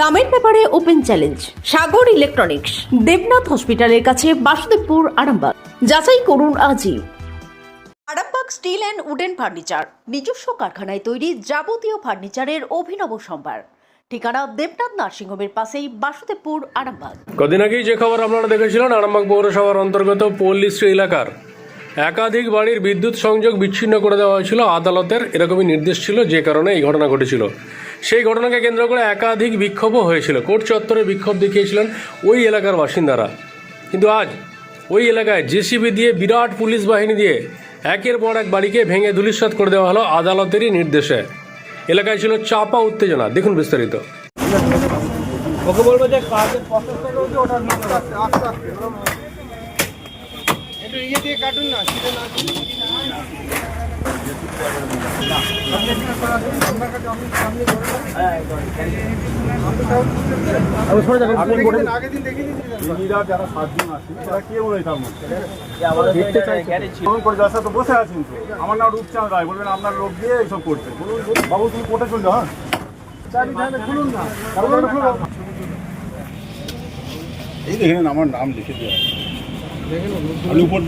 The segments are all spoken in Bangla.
দামের ব্যাপারে open challenge, Sagar electronics, Debnath হসপিটালের কাছে বাসুদেবপুর, আরামবাগ। যাচাই করুন আজই। Arambagh steel and wooden furniture, নিজস্ব কারখানায় তৈরি যাবতীয় ফার্নিচারের অভিনব সম্ভার। ঠিকানা দেবনাথ নার্সিংহোমের পাশেই বাসুদেবপুর, আরামবাগ। কদিন আগেই যে খবর আপনারা দেখেছিলেন, আরামবাগ পৌরসভার অন্তর্গত পল্লীশ্রী এলাকার। একাধিক বাড়ির বিদ্যুৎ সংযোগ বিচ্ছিন্ন করে দেওয়া হয়েছিল, আদালতের এরকমই নির্দেশ ছিল, যে কারণে এই ঘটনা ঘটেছিল। সেই ঘটনাকে কেন্দ্র করে একাধিক বিক্ষোভও হয়েছিল। কোর্ট চত্বরে বিক্ষোভ দেখিয়েছিলেন ওই এলাকার বাসিন্দারা। কিন্তু আজ ওই এলাকায় জেসিবি দিয়ে বিরাট পুলিশ বাহিনী দিয়ে একের পর এক বাড়িকে ভেঙে ধূলিসাৎ করে দেওয়া হলো আদালতেরই নির্দেশে। এলাকায় ছিল চাপা উত্তেজনা। দেখুন বিস্তারিত। ওকে বলব যে কাজের প্রসেসটা হবে একটু ইয়ে দিয়ে কাটুন না। তারা বসে আছেন আমার নাম রূপচাঁদ রায় বলবেন আপনার লোক দিয়ে এইসব করছে বলুন বাবু তুমি কোর্টে চলে হ্যাঁ। এই দেখেন আমার নাম লিখে দেওয়া উপর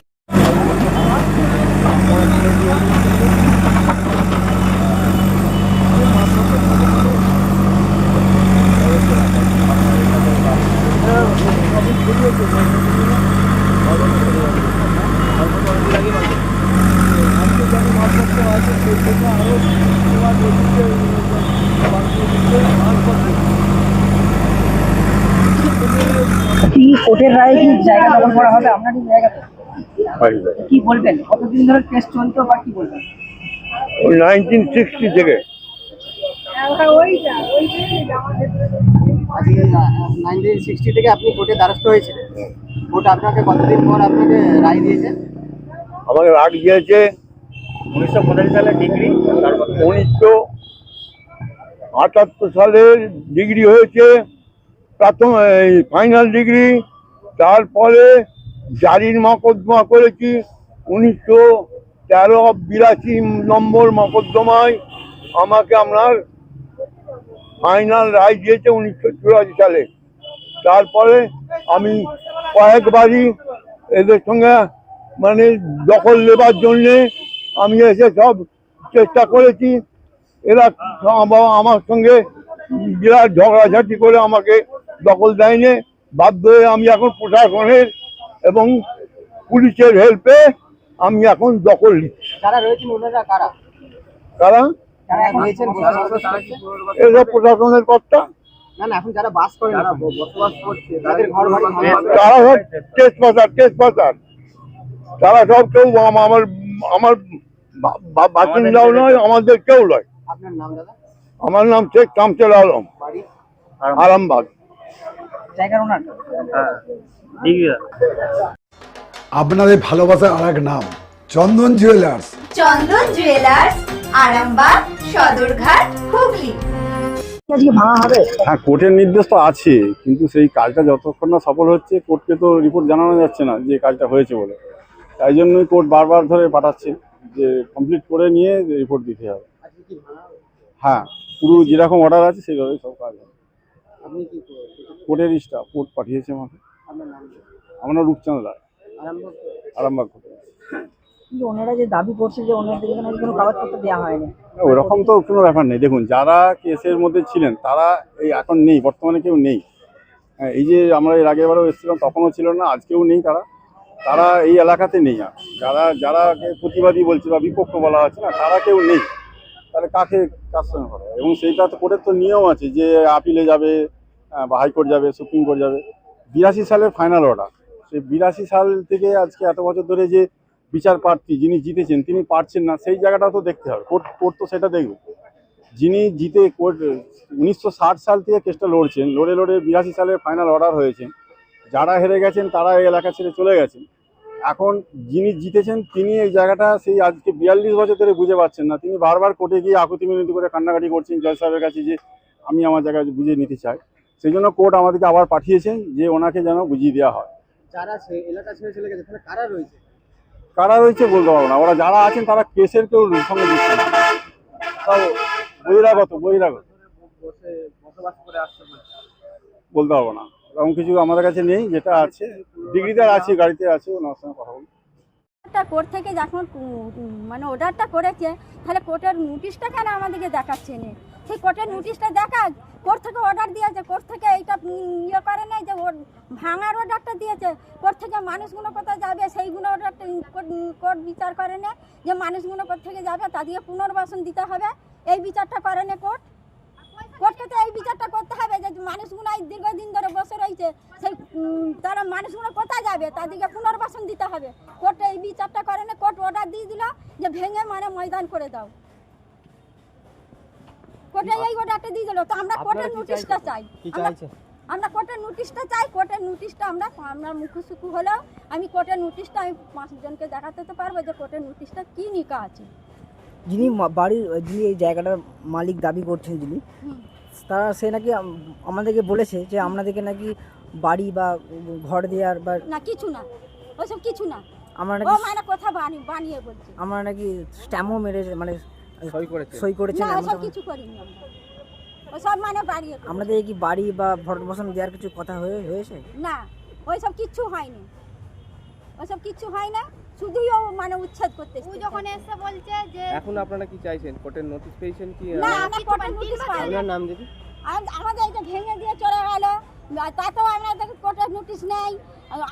কি কোর্টের রায়ে কি জায়গা দখল করা হবে আপনারই জায়গাতে। কি বলবেন? কতদিন ধরে কেস চলতো বা কি বলবেন? ওই নাইনটিন সিক্সটি থেকে। আজকে নাইনটিন সিক্সটি থেকে আপনি কোর্টে দ্বারস্থ হয়েছিলেন। কোর্ট আপনাকে কতদিন পর আপনাকে রায় দিয়েছে? আমাকে রাগ দিয়েছে উনিশশো পঁচাশি সালে ডিগ্রি তারপর উনিশশো আটাত্তর সালের ডিগ্রি হয়েছে। প্রথম এই ফাইনাল ডিগ্রি তারপরে জারির মকদ্দমা করেছি উনিশশো তেরো বিরাশি নম্বর মকদ্দমায় আমাকে আপনার ফাইনাল রায় দিয়েছে উনিশশো চুরাশি সালে। তারপরে আমি কয়েকবারই এদের সঙ্গে মানে দখল নেবার জন্যে আমি এসে সব চেষ্টা করেছি। এরা আমার সঙ্গে বিরাট ঝগড়াঝাটি করে আমাকে দখল দেয়নি। বাধ্য হয়ে আমি এখন প্রশাসনের এবং পুলিশের হেল্পে আমি এখন দখল নিচ্ছি। যারা রয়েছেন ওনারা কারা? এসব প্রশাসনের কর্তা। যারা সব টেস্ট পাসার টেস্ট পাসার তারা সব কেউ আমার আমার বাসিন্দাও নয় আমাদের কেউ নয়। নাম আমার নাম শেখ কামচেল আলম। আরামবাগ। জায়গার ওনার। আপনাদের ভালোবাসার আর এক নাম চন্দন জুয়েলার্স চন্দন জুয়েলার্স আরামবাগ সদরঘাট হুগলি। হ্যাঁ কোর্টের নির্দেশ তো আছে কিন্তু সেই কাজটা যতক্ষণ না সফল হচ্ছে কোর্টকে তো রিপোর্ট জানানো যাচ্ছে না যে কাজটা হয়েছে বলে। তাই জন্যই কোর্ট বারবার ধরে পাঠাচ্ছে যে কমপ্লিট করে নিয়ে রিপোর্ট দিতে হবে? হ্যাঁ পুরো যেরকম অর্ডার আছে সেইভাবেই সব কাজ হবে। আপনি কি কোর্টের স্টাফ কোর্ট পাঠিয়েছে আমাকে? আমার নাম রূপচাঁদ রায়। আরামবাগ আরামবাগ কোর্টে। ওনারা যে দাবি করছে যে ওনাদের এখানে কোনো কাগজপত্র দেওয়া হয়নি। ওরকম তো কোনো ব্যাপার নেই। দেখুন যারা কেসের মধ্যে ছিলেন তারা এই এখন নেই বর্তমানে কেউ নেই। হ্যাঁ, এই যে আমরা এর আগের বারেও এসেছিলাম তখনও ছিল না আজকেও নেই তারা। তারা এই এলাকাতে নেই আর। যারা যারা প্রতিবাদী বলছে বা বিপক্ষ বলা হচ্ছে না তারা কেউ নেই। তাহলে কাকে কার? সঙ্গে হবে এবং সেইটা তো কোর্টের তো নিয়ম আছে যে আপিলে যাবে বা হাইকোর্ট যাবে, সুপ্রিম কোর্ট যাবে, বিরাশি সালের ফাইনাল অর্ডার সেই বিরাশি সাল থেকে আজকে এত বছর ধরে যে বিচার প্রার্থী যিনি জিতেছেন, তিনি পারছেন না, সেই জায়গাটাও তো দেখতে হবে। কোর্ট কোর্ট তো সেটা দেখবে। যিনি জিতে কোর্ট, উনিশশো ষাট সাল থেকে কেসটা লড়ছেন, লড়ে লড়ে বিরাশি সালে ফাইনাল অর্ডার হয়েছে। যারা হেরে গেছেন, তারা এই এলাকা ছেড়ে চলে গেছেন। এখন যিনি জিতেছেন, তিনি এই জায়গাটা সেই আজকে বিয়াল্লিশ বছর ধরে বুঝে পাচ্ছেন না। তিনি বারবার কোর্টে গিয়ে আকুতি মিনতি করে কান্নাকাটি করছেন জজ সাহেবের কাছে যে, আমি আমার জায়গায় বুঝে নিতে চাই। সেই জন্য কোর্ট আমাদেরকে আবার পাঠিয়েছেন যে ওনাকে যেন বুঝিয়ে দেওয়া হয়। যারা এলাকা ছেড়ে চলে গেছে তাহলে কারা রয়েছে? কারা রয়েছে বলতে পারব না। ওরা যারা আছেন তারা কেসের কেউ সঙ্গে যুক্ত না। বহিরাগত বহিরাগত। বলতে পারব না। এরকম কিছু আমাদের কাছে নেই যেটা আছে। ডিগ্রিতে আছে গাড়িতে আছে ওনার সঙ্গে কথা বলি একটা কোর্ট থেকে যখন মানে অর্ডারটা করেছে তাহলে কোর্টের নোটিশটা কেন আমাদেরকে দেখাচ্ছে না? সেই কোর্টের নোটিশটা দেখা, কোর্ট থেকে অর্ডার দিয়েছে, কোর্ট থেকে এইটা ইয়ে করে নাই যে ভাঙার অর্ডারটা দিয়েছে। কোর্ট থেকে মানুষগুলো কোথায় যাবে, সেইগুলো অর্ডারটা কোর্ট বিচার করে না, যে মানুষগুলো কোথেকে যাবে তাদেরকে পুনর্বাসন দিতে হবে। এই বিচারটা করে না কোর্ট। কোর্টকে তো এই বিচারটা করতে হবে যে মানুষগুলো এই দীর্ঘদিন ধরে বসে রয়েছে, সেই তারা মানুষগুলো কোথায় যাবে তাদেরকে পুনর্বাসন দিতে হবে। কোর্ট এই বিচারটা করে না, কোর্ট অর্ডার দিয়ে দিল, যে ভেঙে মানে ময়দান করে দাও। কোর্টে এই অর্ডারটা দিয়ে দিল তো আমরা কোর্টের নোটিশটা চাই। কি চাইছে আমরা কোর্টের নোটিশটা চাই কোর্টের নোটিশটা আমরা আমরা মুখুসুকু হলেও আমি কোর্টের নোটিশটা আমি পাঁচজনকে দেখাতে তো পারব যে কোর্টের নোটিশটা কি নিকা আছে। যিনি বাড়ির যিনি এই জায়গাটার মালিক দাবি করছেন যিনি তারা সে নাকি আমাদেরকে বলেছে যে আপনাদেরকে নাকি বাড়ি বা ঘর দেওয়ার বা না কিছু না। ওইসব কিছু না। আমরা নাকি কথা বানিয়ে বানিয়ে বলছে। আমরা নাকি স্ট্যাম্পও মেরেছে মানে সই করেছে সই করেছেন সব- কিছু করিনি আমরা। ওসব মানে করেছে। আপনাদের কি বাড়ি বা ভরণ পোষণ দেওয়ার কিছু কথা হয়ে হয়েছে? না ওইসব কিচ্ছু হয়নি। ওইসব কিচ্ছু হয় না শুধুই ও মানে উচ্ছেদ করতে ও যখন এসে বলছে যে এখন আপনারা কি চাইছেন? কোর্টের নোটিশ পেয়েছেন কি? না আমরা কোর্টের নোটিশ পাইনি। আপনার নাম দিদি আমাদের এটা ভেঙে দিয়ে চলে গেল। তাতেও আমাদের কোর্টের নোটিশ নেই।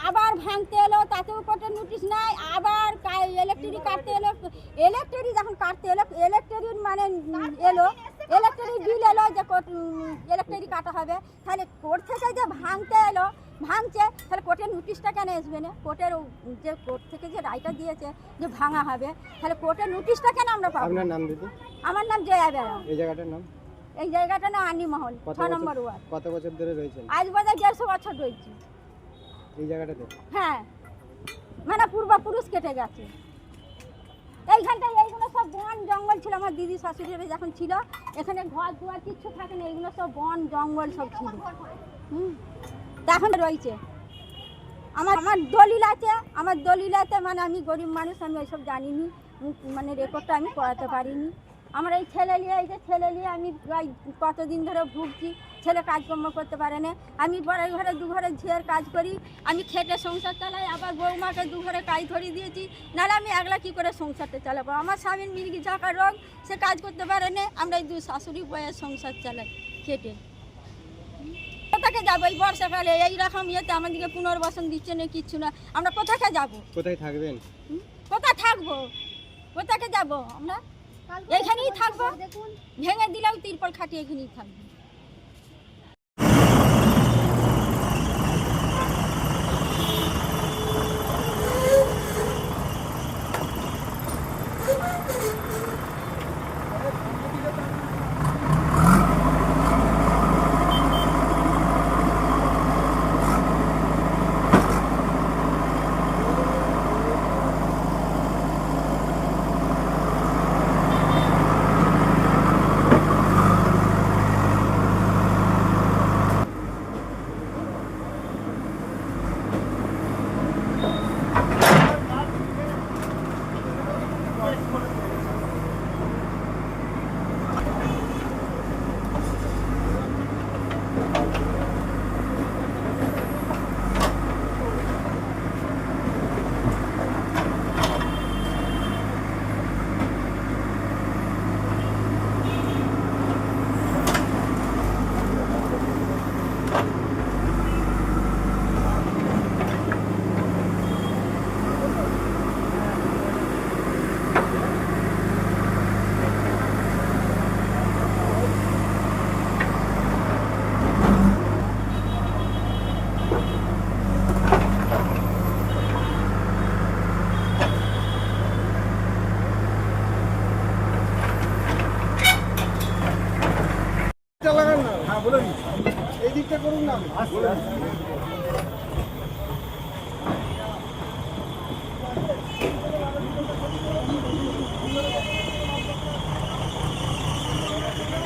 আবার ভাঙতে এলো তাতেও কোর্টের নোটিশ নাই আবার ইলেকট্রিক কাটতে এলো ইলেকট্রিক যখন কাটতে এলো ইলেকট্রিক মানে এলো ইলেকট্রিক বিল এলো যে ইলেকট্রিক কাটা হবে তাহলে কোর্ট থেকে যে ভাঙতে এলো ভাঙছে তাহলে কোর্টের নোটিশটা কেন আসবে না? কোর্টের যে কোর্ট থেকে যে রায়টা দিয়েছে যে ভাঙা হবে তাহলে কোর্টের নোটিশটা কেন আমরা পাবো? আপনার নাম দিদি? আমার নাম জয়া বেড়া। এই জায়গাটার নাম? এই জায়গাটা না আনি মহল ছ নম্বর ওয়ার্ড। কত বছর ধরে রয়েছেন? আজ বাজার দেড়শো বছর রয়েছে। এই জায়গাটাতে হ্যাঁ। মানে পূর্বপুরুষ কেটে গেছে। এইখানটায় এইগুলো সব বন, জঙ্গল ছিল। আমার দিদি শাশুড়িরা যখন ছিল, এখানে ঘর দুয়ার কিচ্ছু থাকে না। এইগুলো সব বন, জঙ্গল সব ছিল। হুম। এখন রয়েছে। আমার আমার দলিল আছে। আমার দলিল আছে মানে আমি গরিব মানুষ, আমি ওইসব জানিনি। মানে রেকর্ডটা আমি করাতে পারিনি। আমার এই ছেলে নিয়ে এই যে ছেলে নিয়ে আমি কতদিন ধরে ভুগছি ছেলে কাজকর্ম করতে পারে না। আমি বড় ঘরে দু ঘরে ঝিয়ের কাজ করি আমি খেটে সংসার চালাই আবার বৌমাকে দু ঘরে কাজ ধরিয়ে দিয়েছি। নাহলে আমি একলা কী করে সংসারটা চালাবো? আমার স্বামীর মির্গি চাকার রোগ সে কাজ করতে পারে না আমরা এই দু শাশুড়ি বয়ের সংসার চালাই খেটে। কোথাকে যাব এই বর্ষাকালে? এইরকম ইয়েতে আমাদেরকে পুনর্বাসন দিচ্ছে না কিচ্ছু না। আমরা কোথাকে যাব? কোথায় থাকবেন? কোথায় থাকব? কোথাকে যাব আমরা? এইখানেই থাকব। ভেঙে দিলাম তিরপল খাটিয়ে এখানেই থাকব।